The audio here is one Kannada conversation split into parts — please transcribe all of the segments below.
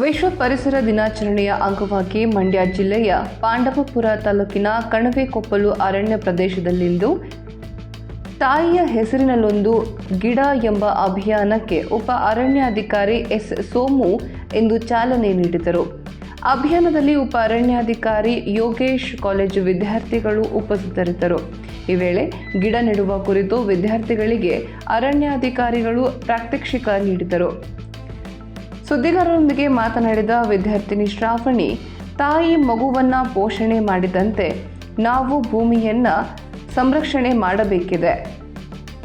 ವಿಶ್ವ ಪರಿಸರ ದಿನಾಚರಣೆಯ ಅಂಗವಾಗಿ ಮಂಡ್ಯ ಜಿಲ್ಲೆಯ ಪಾಂಡವಪುರ ತಾಲೂಕಿನ ಕಣವೆಕೊಪ್ಪಲು ಅರಣ್ಯ ಪ್ರದೇಶದಲ್ಲಿಂದು ತಾಯಿಯ ಹೆಸರಿನಲ್ಲೊಂದು ಗಿಡ ಎಂಬ ಅಭಿಯಾನಕ್ಕೆ ಉಪ ಅರಣ್ಯಾಧಿಕಾರಿ ಎಸ್ ಸೋಮು ಇಂದು ಚಾಲನೆ ನೀಡಿದರು. ಅಭಿಯಾನದಲ್ಲಿ ಉಪ ಅರಣ್ಯಾಧಿಕಾರಿ ಯೋಗೇಶ್ ಕಾಲೇಜು ವಿದ್ಯಾರ್ಥಿಗಳು ಉಪಸ್ಥಿತರಿದ್ದರು. ಈ ವೇಳೆ ಗಿಡ ನೆಡುವ ಕುರಿತು ವಿದ್ಯಾರ್ಥಿಗಳಿಗೆ ಅರಣ್ಯಾಧಿಕಾರಿಗಳು ಪ್ರಾತ್ಯಕ್ಷಿಕ ನೀಡಿದರು. ಸುದ್ದಿಗಾರರೊಂದಿಗೆ ಮಾತನಾಡಿದ ವಿದ್ಯಾರ್ಥಿನಿ ಶ್ರಾವಣಿ, ತಾಯಿ ಮಗುವನ್ನ ಪೋಷಣೆ ಮಾಡಿದಂತೆ ನಾವು ಭೂಮಿಯನ್ನ ಸಂರಕ್ಷಣೆ ಮಾಡಬೇಕಿದೆ.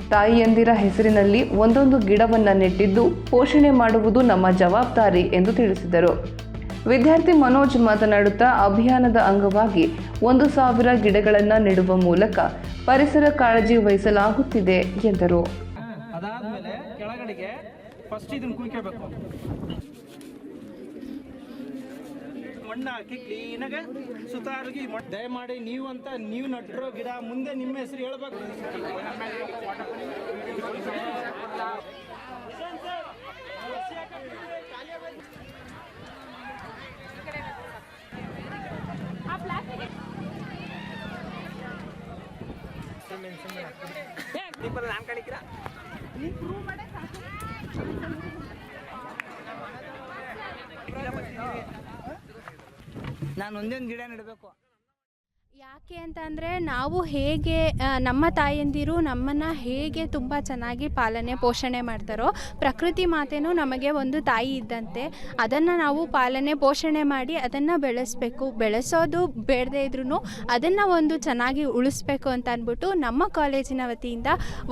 ತಾಯಿಯಂದಿರ ಹೆಸರಿನಲ್ಲಿ ಒಂದೊಂದು ಗಿಡವನ್ನ ನೆಟ್ಟಿದ್ದು ಪೋಷಣೆ ಮಾಡುವುದು ನಮ್ಮ ಜವಾಬ್ದಾರಿ ಎಂದು ತಿಳಿಸಿದರು. ವಿದ್ಯಾರ್ಥಿ ಮನೋಜ್ ಮಾತನಾಡುತ್ತಾ ಅಭಿಯಾನದ ಅಂಗವಾಗಿ ಒಂದು ಸಾವಿರ ಗಿಡಗಳನ್ನು ನೆಡುವ ಮೂಲಕ ಪರಿಸರ ಕಾಳಜಿ ವಹಿಸಲಾಗುತ್ತಿದೆ ಎಂದರು. ಫಸ್ಟ್ ಇದನ್ನ ಕುಯ್ಕೋಬೇಕು. ಮಣ್ಣು ಹಾಕಿ ಕ್ಲೀನಾಗ ಮಣ್ಣ್- ದಯಮಾಡಿ ನೀವು ಅಂತ ನೀವು ನಟ್ಟಿರೋ ಗಿಡ ಮುಂದೆ ನಿಮ್ಮ ಹೆಸರು ಹೇಳ್ಬೇಕು. ನಾನು ಒಂದೊಂದು ಗಿಡ ನೆಡಬೇಕು. ಯಾಕೆ ಅಂತ ಅಂದರೆ ನಾವು ಹೇಗೆ ನಮ್ಮ ತಾಯಂದಿರು ನಮ್ಮನ್ನು ಹೇಗೆ ತುಂಬ ಚೆನ್ನಾಗಿ ಪಾಲನೆ, ಪೋಷಣೆ ಮಾಡ್ತಾರೋ, ಪ್ರಕೃತಿ ಮಾತೆನೂ ನಮಗೆ ಒಂದು ತಾಯಿ ಇದ್ದಂತೆ, ಅದನ್ನು ನಾವು ಪಾಲನೆ, ಪೋಷಣೆ ಮಾಡಿ ಅದನ್ನು ಬೆಳೆಸಬೇಕು. ಬೆಳೆಸೋದು ಬೇಡದೇ ಇದ್ರೂ ಅದನ್ನು ಒಂದು ಚೆನ್ನಾಗಿ ಉಳಿಸ್ಬೇಕು ಅಂತ ಅಂದ್ಬಿಟ್ಟು ನಮ್ಮ ಕಾಲೇಜಿನ ವತಿಯಿಂದ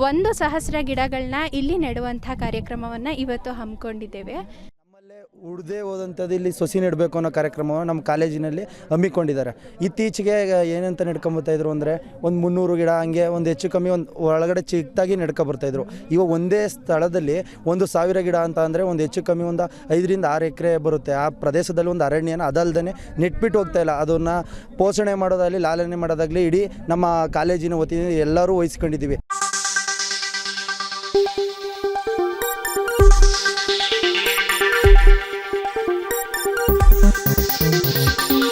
ಒಂದು ಸಹಸ್ರ ಗಿಡಗಳನ್ನ ಇಲ್ಲಿ ನೆಡುವಂಥ ಕಾರ್ಯಕ್ರಮವನ್ನು ಇವತ್ತು ಹಮ್ಮಿಕೊಂಡಿದ್ದೇವೆ. ಉಡ್ದೇ ಹೋದಂಥದ್ದು ಇಲ್ಲಿ ಸೊಸಿ ನೆಡಬೇಕು ಅನ್ನೋ ಕಾರ್ಯಕ್ರಮವನ್ನು ನಮ್ಮ ಕಾಲೇಜಿನಲ್ಲಿ ಹಮ್ಮಿಕೊಂಡಿದ್ದಾರೆ. ಇತ್ತೀಚೆಗೆ ಏನಂತ ಇದ್ರು ಅಂದರೆ ಒಂದು ಮುನ್ನೂರು ಗಿಡ, ಹಂಗೆ ಒಂದು ಹೆಚ್ಚು ಕಮ್ಮಿ ಒಂದು ಒಳಗಡೆ ಚಿಕ್ಕದಾಗಿ ಬರ್ತಾಯಿದ್ರು ಇವಾಗ ಒಂದೇ ಸ್ಥಳದಲ್ಲಿ ಒಂದು ಸಾವಿರ ಗಿಡ ಅಂತ ಅಂದರೆ ಒಂದು ಹೆಚ್ಚು ಕಮ್ಮಿ ಒಂದು ಐದರಿಂದ ಆರು ಎಕರೆ ಬರುತ್ತೆ. ಆ ಪ್ರದೇಶದಲ್ಲಿ ಒಂದು ಅರಣ್ಯನ ಅದಲ್ದೇ ನೆಟ್ಬಿಟ್ಟು ಹೋಗ್ತಾ ಇಲ್ಲ. ಅದನ್ನು ಪೋಷಣೆ ಮಾಡೋದಾಗಲಿ, ಲಾಲನೆ ಮಾಡೋದಾಗಲಿ ಇಡೀ ನಮ್ಮ ಕಾಲೇಜಿನ ವತಿಯಿಂದ ಎಲ್ಲರೂ ವಹಿಸ್ಕೊಂಡಿದ್ದೀವಿ.